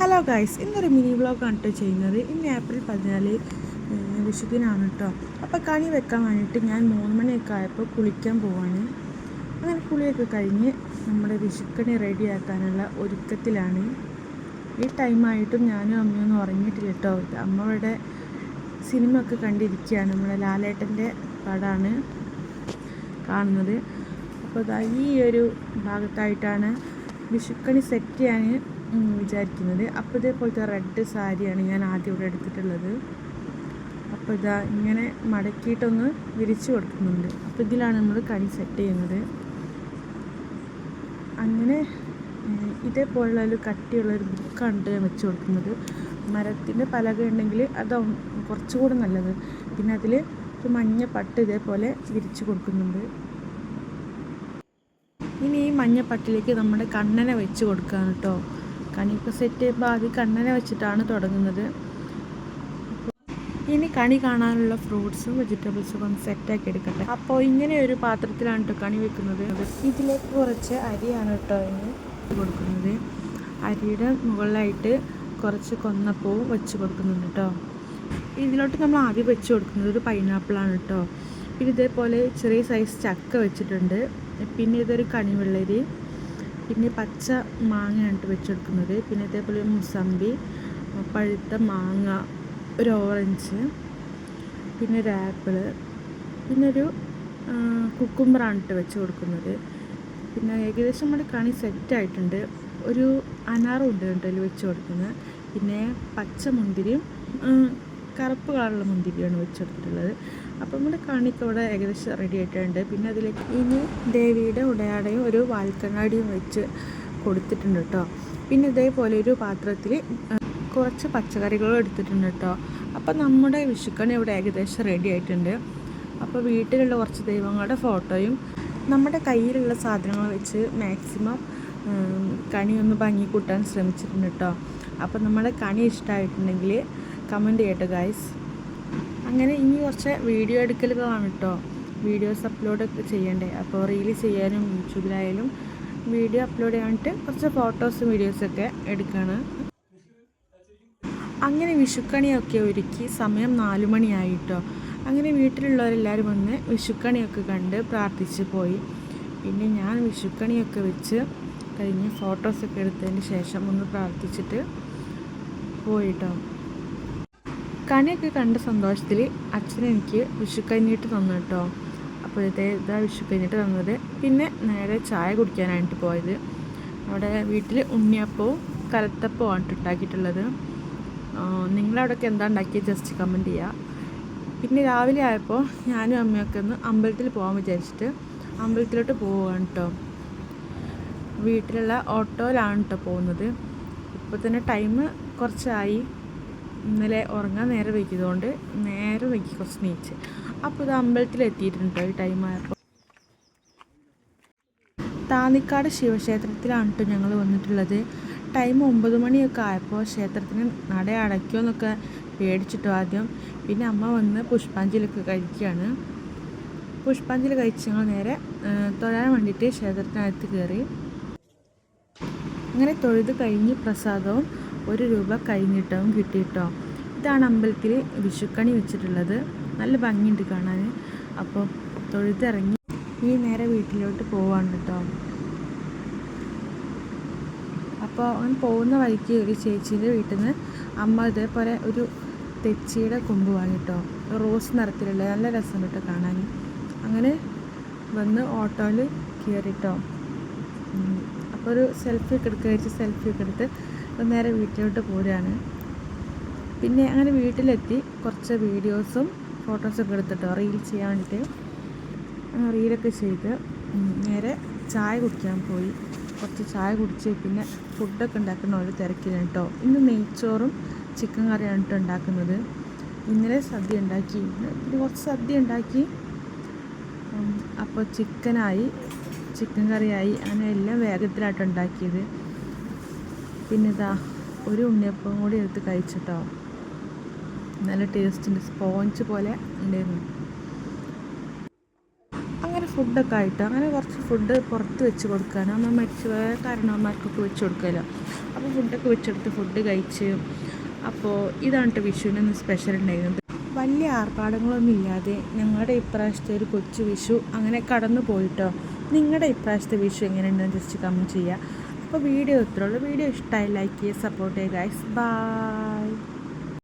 Hello guys ഇന്നൊരു mini വ്ളോഗാണ് കേട്ടോ ചെയ്യുന്നത്. ഇന്ന് ഏപ്രിൽ പതിനാല് ഏഹ്, വിഷുദിനാണ് കേട്ടോ അപ്പോൾ കണി വെക്കാൻ വേണ്ടിയിട്ട് ഞാൻ മൂന്ന് മണിയൊക്കെ ആയപ്പോൾ കുളിക്കാൻ പോവാണ്. അങ്ങനെ കുളിയൊക്കെ കഴിഞ്ഞ് നമ്മുടെ വിഷുക്കണി റെഡിയാക്കാനുള്ള ഒരുക്കത്തിലാണ്. ഈ ടൈമായിട്ടും ഞാനും അമ്മയൊന്നും ഉറങ്ങിയിട്ടില്ല കേട്ടോ അമ്മയുടെ സിനിമ ഒക്കെ കണ്ടിരിക്കുകയാണ്. നമ്മുടെ ലാലേട്ടന്റെ പടമാണ് കാണുന്നത്. അപ്പോൾ ഈ ഒരു ഭാഗത്തായിട്ടാണ് വിഷുക്കണി സെറ്റ് ചെയ്യാൻ വിചാരിക്കുന്നത്. അപ്പോൾ ഇതേപോലത്തെ റെഡ് സാരിയാണ് ഞാൻ ആദ്യം ഇവിടെ എടുത്തിട്ടുള്ളത്. അപ്പോൾ ഇതാ ഇങ്ങനെ മടക്കിയിട്ടൊന്ന് വിരിച്ചു കൊടുക്കുന്നുണ്ട്. അപ്പോൾ ഇതിലാണ് നമ്മൾ കണി സെറ്റ് ചെയ്യുന്നത്. അങ്ങനെ ഇതേപോലുള്ള ഒരു കട്ടിയുള്ള ഒരു ബുക്കാണ് ഞാൻ വെച്ച് കൊടുക്കുന്നത്. മരത്തിന്റെ പലക ഉണ്ടെങ്കിൽ അതാവും കുറച്ചുകൂടെ നല്ലത്. പിന്നെ അതിൽ ഒരു മഞ്ഞ പട്ട് ഇതേപോലെ വിരിച്ചു കൊടുക്കുന്നുണ്ട്. ഇനി ഈ മഞ്ഞപ്പട്ടിലേക്ക് നമ്മുടെ കണ്ണനെ വെച്ച് കൊടുക്കുകയാണ് കേട്ടോ. കണിയൊക്കെ സെറ്റ് ചെയ്യുമ്പോൾ ആദ്യം കണ്ണനെ വെച്ചിട്ടാണ് തുടങ്ങുന്നത്. ഇനി കണി കാണാനുള്ള ഫ്രൂട്ട്സും വെജിറ്റബിൾസും ഒന്ന് സെറ്റാക്കി എടുക്കട്ടെ. അപ്പോൾ ഇങ്ങനെ ഒരു പാത്രത്തിലാണ് കേട്ടോ കണി വെക്കുന്നത്. ഇതിലേക്ക് കുറച്ച് അരിയാണ് കേട്ടോ ഇനി കൊടുക്കുന്നത്. അരിയുടെ മുകളിലായിട്ട് കുറച്ച് കൊന്നപ്പൂവും വെച്ച് കൊടുക്കുന്നുണ്ട് കേട്ടോ ഇതിലോട്ട് നമ്മൾ ആദ്യം വെച്ച് കൊടുക്കുന്നത് ഒരു പൈനാപ്പിളാണ് കേട്ടോ പിന്നെ ഇതേപോലെ ചെറിയ സൈസ് ചക്ക വെച്ചിട്ടുണ്ട്. പിന്നെ ഇതൊരു കണിവെള്ളരി. പിന്നെ പച്ച മാങ്ങയാണ് വെച്ചെടുക്കുന്നത്. പിന്നെ ഇതേപോലെ മുസമ്പി പഴുത്ത മാങ്ങ ഒരു ഓറഞ്ച് പിന്നെ ഒരു ആപ്പിൾ പിന്നെ ഒരു കുക്കുംബറാണ് വെച്ച് കൊടുക്കുന്നത്. പിന്നെ ഏകദേശം നമ്മുടെ കണി സെറ്റായിട്ടുണ്ട് ഒരു അനാറും ഉണ്ട് കേട്ടോ അതിൽ വെച്ച് കൊടുക്കുന്നത്. പിന്നെ പച്ച മുന്തിരിയും ആ, കറുപ്പ് കളറുള്ള മുന്തിരിയാണ് വെച്ചെടുത്തിട്ടുള്ളത്. അപ്പോൾ നമ്മുടെ കണിക്ക് അവിടെ ഏകദേശം റെഡി ആയിട്ടുണ്ട്. പിന്നെ അതിലേക്ക് ഇനി ദേവിയുടെ ഉടയാടയും ഒരു വാൽക്കണ്ണാടിയും വെച്ച് കൊടുത്തിട്ടുണ്ട് കേട്ടോ. പിന്നെ ഇതേപോലെ ഒരു പാത്രത്തിൽ കുറച്ച് പച്ചക്കറികളും എടുത്തിട്ടുണ്ട് കേട്ടോ. അപ്പോൾ നമ്മുടെ വിഷുക്കണി ഇവിടെ ഏകദേശം റെഡി ആയിട്ടുണ്ട്. അപ്പോൾ വീട്ടിലുള്ള കുറച്ച് ദൈവങ്ങളുടെ ഫോട്ടോയും നമ്മുടെ കയ്യിലുള്ള സാധനങ്ങൾ വെച്ച് മാക്സിമം കണി ഒന്ന് ഭംഗി കൂട്ടാൻ ശ്രമിച്ചിട്ടുണ്ട് കേട്ടോ. അപ്പോൾ നമ്മുടെ കണി ഇഷ്ടമായിട്ടുണ്ടെങ്കിൽ കമന്റ് ചെയ്യട്ടെ ഗായ്സ് അങ്ങനെ ഇനി കുറച്ച് വീഡിയോ എടുക്കലുകളാണ് കേട്ടോ വീഡിയോസ് അപ്ലോഡ് ചെയ്യണ്ടേ. അപ്പോൾ റീൽ ചെയ്യാനും യൂട്യൂബിലായാലും വീഡിയോ അപ്ലോഡ് ചെയ്യാനിട്ട് കുറച്ച് ഫോട്ടോസും വീഡിയോസൊക്കെ എടുക്കുകയാണ് അങ്ങനെ വിഷുക്കണിയൊക്കെ ഒരുക്കി സമയം നാലു മണിയായിട്ടോ അങ്ങനെ വീട്ടിലുള്ളവരെല്ലാവരും വന്ന് വിഷുക്കണിയൊക്കെ കണ്ട് പ്രാർത്ഥിച്ച് പോയി. പിന്നെ ഞാൻ വിഷുക്കണിയൊക്കെ വെച്ച് കഴിഞ്ഞ് ഫോട്ടോസൊക്കെ എടുത്തതിന് ശേഷം ഒന്ന് പ്രാർത്ഥിച്ചിട്ട് പോയിട്ടോ കണിയൊക്കെ കണ്ട സന്തോഷത്തിൽ അച്ഛൻ എനിക്ക് വിഷുക്കഞ്ഞിട്ട് തന്നു കേട്ടോ. അപ്പോഴത്തെ ഇതാ വിഷുക്കഞ്ഞിട്ട് തന്നത്. പിന്നെ നേരെ ചായ കുടിക്കാനായിട്ട് പോയത്. അവിടെ വീട്ടിൽ ഉണ്ണിയപ്പവും കലത്തപ്പവും ആണ് ഉണ്ടാക്കിയിട്ടുള്ളത്. നിങ്ങളവിടെയൊക്കെ എന്താ ഉണ്ടാക്കിയത് ജസ്റ്റ് കമന്റ് ചെയ്യുക പിന്നെ രാവിലെ ആയപ്പോൾ ഞാനും അമ്മയൊക്കെ ഒന്ന് അമ്പലത്തിൽ പോകാൻ വിചാരിച്ചിട്ട് അമ്പലത്തിലോട്ട് പോവുകയാണ് കേട്ടോ വീട്ടിലുള്ള ഓട്ടോയിലാണ് കേട്ടോ പോകുന്നത്. ഇപ്പോൾ തന്നെ ടൈം കുറച്ചായി. ഇന്നലെ ഉറങ്ങാൻ നേരെ വൈകിയതുകൊണ്ട് നേരെ വൈകി കുറച്ച് നീച്ച്. അപ്പോൾ ഇത് അമ്പലത്തിൽ എത്തിയിട്ടുണ്ട് ഈ ടൈം ആയപ്പോൾ. താന്നിക്കാട് ശിവക്ഷേത്രത്തിലാണ് കേട്ടോ ഞങ്ങൾ വന്നിട്ടുള്ളത്. ടൈം ഒമ്പത് മണിയൊക്കെ ആയപ്പോൾ ക്ഷേത്രത്തിന് നട അടയ്ക്കുമെന്നൊക്കെ പേടിച്ചിട്ടു ആദ്യം. പിന്നെ അമ്മ വന്ന് പുഷ്പാഞ്ജലിയൊക്കെ കഴിക്കുകയാണ്. പുഷ്പാഞ്ജലി കഴിച്ച് ഞങ്ങൾ നേരെ തൊഴാൻ വേണ്ടിയിട്ട് ക്ഷേത്രത്തിനകത്ത് കയറി. അങ്ങനെ തൊഴുത് കഴിഞ്ഞ് പ്രസാദവും ഒരു രൂപ കഴിഞ്ഞിട്ടവും കിട്ടിയിട്ടോ? ഇതാണ് അമ്പലത്തിൽ വിഷുക്കണി വെച്ചിട്ടുള്ളത്. നല്ല ഭംഗിയുണ്ട് കാണാൻ അപ്പോൾ തൊഴുതിറങ്ങി ഈ നേരെ വീട്ടിലോട്ട് പോവാണ് കേട്ടോ അപ്പോൾ അവൻ പോകുന്ന വഴിക്ക് ഒരു ചേച്ചീന്റെ വീട്ടിൽ നിന്ന് അമ്മ ഇതേപോലെ ഒരു തെച്ചിയുടെ കൊമ്പ് വാങ്ങിട്ടോ റോസ് നിറത്തിലുള്ള നല്ല രസം കേട്ടോ കാണാൻ അങ്ങനെ വന്ന് ഓട്ടോയിൽ കയറിട്ടോ അപ്പോൾ ഒരു സെൽഫി ഒക്കെ എടുക്കുക വെച്ച് സെൽഫി ഒക്കെ എടുത്ത് അപ്പോൾ നേരെ വീട്ടിലോട്ട് പോരുകയാണ്. പിന്നെ അങ്ങനെ വീട്ടിലെത്തി. കുറച്ച് വീഡിയോസും ഫോട്ടോസൊക്കെ എടുത്തിട്ടോ റീൽ ചെയ്യാൻ വേണ്ടിയിട്ട് റീലൊക്കെ ചെയ്ത് നേരെ ചായ കുടിക്കാൻ പോയി. കുറച്ച് ചായ കുടിച്ച് പിന്നെ ഫുഡൊക്കെ ഉണ്ടാക്കുന്ന ഒരു തിരക്കിലാണ് കേട്ടോ. ഇന്ന് നെയ്ച്ചോറും ചിക്കൻ കറിയാണ് കേട്ടോ ഉണ്ടാക്കുന്നത്. ഇന്നലെ സദ്യ ഉണ്ടാക്കി. പിന്നെ കുറച്ച് സദ്യ ഉണ്ടാക്കി. അപ്പോൾ ചിക്കനായി ചിക്കൻ കറിയായി. അങ്ങനെ എല്ലാം വേഗത്തിലായിട്ട് ഉണ്ടാക്കിയത്. പിന്നെ ഇതാ ഒരു ഉണ്ണിയപ്പം കൂടി എടുത്ത് കഴിച്ചിട്ടോ. നല്ല ടേസ്റ്റിന്റെ സ്പോഞ്ച് പോലെ ഉണ്ടായിരുന്നു. അങ്ങനെ ഫുഡൊക്കെ ആയിട്ട് അങ്ങനെ കുറച്ച് ഫുഡ് പുറത്ത് വെച്ച് കൊടുക്കാനോ അമ്മ മരിച്ചു പോയ കാരണവന്മാർക്കൊക്കെ വെച്ച് കൊടുക്കുമല്ലോ അപ്പോൾ ഫുഡൊക്കെ വെച്ചെടുത്ത് ഫുഡ് കഴിച്ച് അപ്പോൾ ഇതാണ് വിഷുവിനൊന്ന് സ്പെഷ്യൽ ഉണ്ടായിരുന്നത്. വലിയ ആർഭാടങ്ങളൊന്നും ഇല്ലാതെ ഞങ്ങളുടെ ഇപ്രാവശ്യത്തെ ഒരു കൊച്ചു വിഷു അങ്ങനെ കടന്നു പോയിട്ടോ. നിങ്ങളുടെ ഇപ്രാവശ്യത്തെ വിഷു എങ്ങനെയുണ്ടെന്ന് ജസ്റ്റ് കമന്റ് ചെയ്യുക അപ്പോൾ വീഡിയോ ഇത്രയുള്ളൂ വീഡിയോ ഇഷ്ടമായി ലൈക്ക് ചെയ്യുക സപ്പോർട്ട് ചെയ്യുക ഗൈസ് ബൈ